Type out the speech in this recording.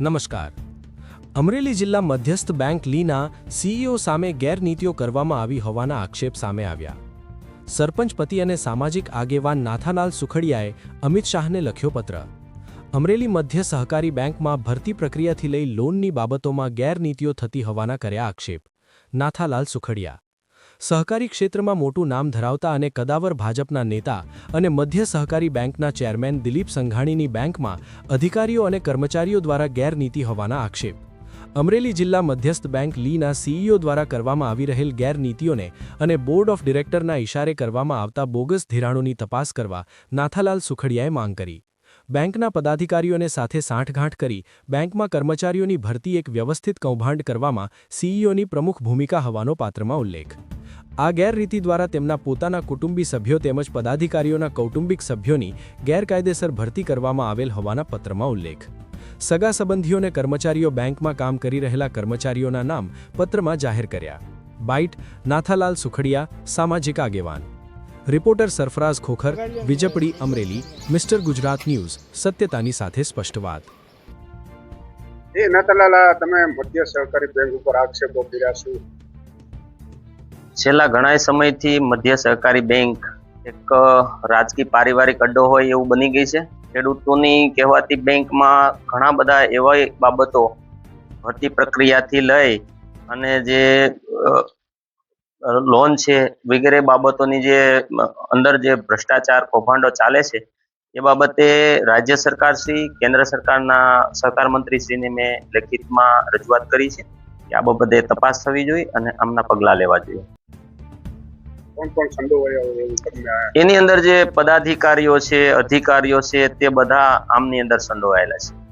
નમસ્કાર. અમરેલી જિલ્લા મધ્યસ્થ બેંક લીના સીઈઓ સામે ગેરનીતિઓ કરવામાં આવી હોવાના આક્ષેપ સામે આવ્યા. સરપંચ પતિ અને સામાજિક આગેવાન નાથાલાલ સુખડિયાએ અમિત શાહને લખ્યો પત્ર. અમરેલી મધ્ય સહકારી બેંકમાં ભરતી પ્રક્રિયાથી લઈ લોનની બાબતોમાં ગેરનીતિઓ થતી હોવાના કર્યા આક્ષેપ. નાથાલાલ સુખડિયા. સહકારી ક્ષેત્રમાં મોટું નામ ધરાવતા અને કદાવર ભાજપના નેતા અને મધ્ય સહકારી બેંકના ચેરમેન દિલીપ સંઘાણીની બેંકમાં અધિકારીઓ અને કર્મચારીઓ દ્વારા ગેરનીતિ હોવાના આક્ષેપ. અમરેલી જિલ્લા મધ્યસ્થ બેંક લીના સીઈઓ દ્વારા કરવામાં આવી રહેલ ગેરનીતિઓને અને બોર્ડ ઓફ ડિરેક્ટરના ઇશારે કરવામાં આવતા બોગસ ધિરાણોની તપાસ કરવા નાથાલાલ સુખડિયાએ માંગ કરી. બેંકના પદાધિકારીઓને સાથે સાંઠગાંઠ કરી બેંકમાં કર્મચારીઓની ભરતી એક વ્યવસ્થિત કૌભાંડ કરવામાં સીઈઓની પ્રમુખ ભૂમિકા હોવાનો પાત્રમાં ઉલ્લેખ. આ ગેરરીતિ દ્વારા તેમના પોતાના કુટુંબી સભ્યો તેમજ પદાધિકારીઓના કૌટુંબિક સભ્યોની ગેરકાયદેસર ભરતી કરવામાં આવેલ હોવાના પત્રમાં ઉલ્લેખ. સગા સંબંધીઓને કર્મચારીઓ બેંકમાં કામ કરી રહેલા કર્મચારીઓના નામ પત્રમાં જાહેર કર્યા. બાઇટ, નાથાલાલ સુખડિયા, સામાજિક આગેવાન. Reporter Sarfaraz Khokhar Vijpadi Amreli, mister Gujarat news, સત્યતાની સાથે સ્પષ્ટ વાત. એ નતલાલા તમે મધ્ય સહકારી બેંક ઉપર આક્ષેપો કર્યા શું છેલ્લા ઘણા સમયથી મધ્ય સહકારી બેંક એક રાજકીય પારિવારિક અડ્ડો હોય એવું બની ગઈ છે. ખેડૂતોની કહેવાતી બેંકમાં ઘણા બધા એવા બાબતો ભરતી પ્રક્રિયાથી લઈ અને જે લોન છે વગેરે બાબતોની જે અંદર જે ભ્રષ્ટાચાર કૌભાંડો ચાલે છે, એ બાબતે રાજ્ય સરકાર શ્રી, કેન્દ્ર સરકારના સહકાર મંત્રી શ્રીને મેં લેખિતમાં રજૂઆત કરી છે કે આ બાબતે તપાસ થવી જોઈએ અને આમના પગલાં લેવા જોઈએ. કોણ કોણ સંડોવાયા એની અંદર જે પદાધિકારીઓ છે, અધિકારીઓ છે, તે બધા આમની અંદર સંડોવાયેલા છે.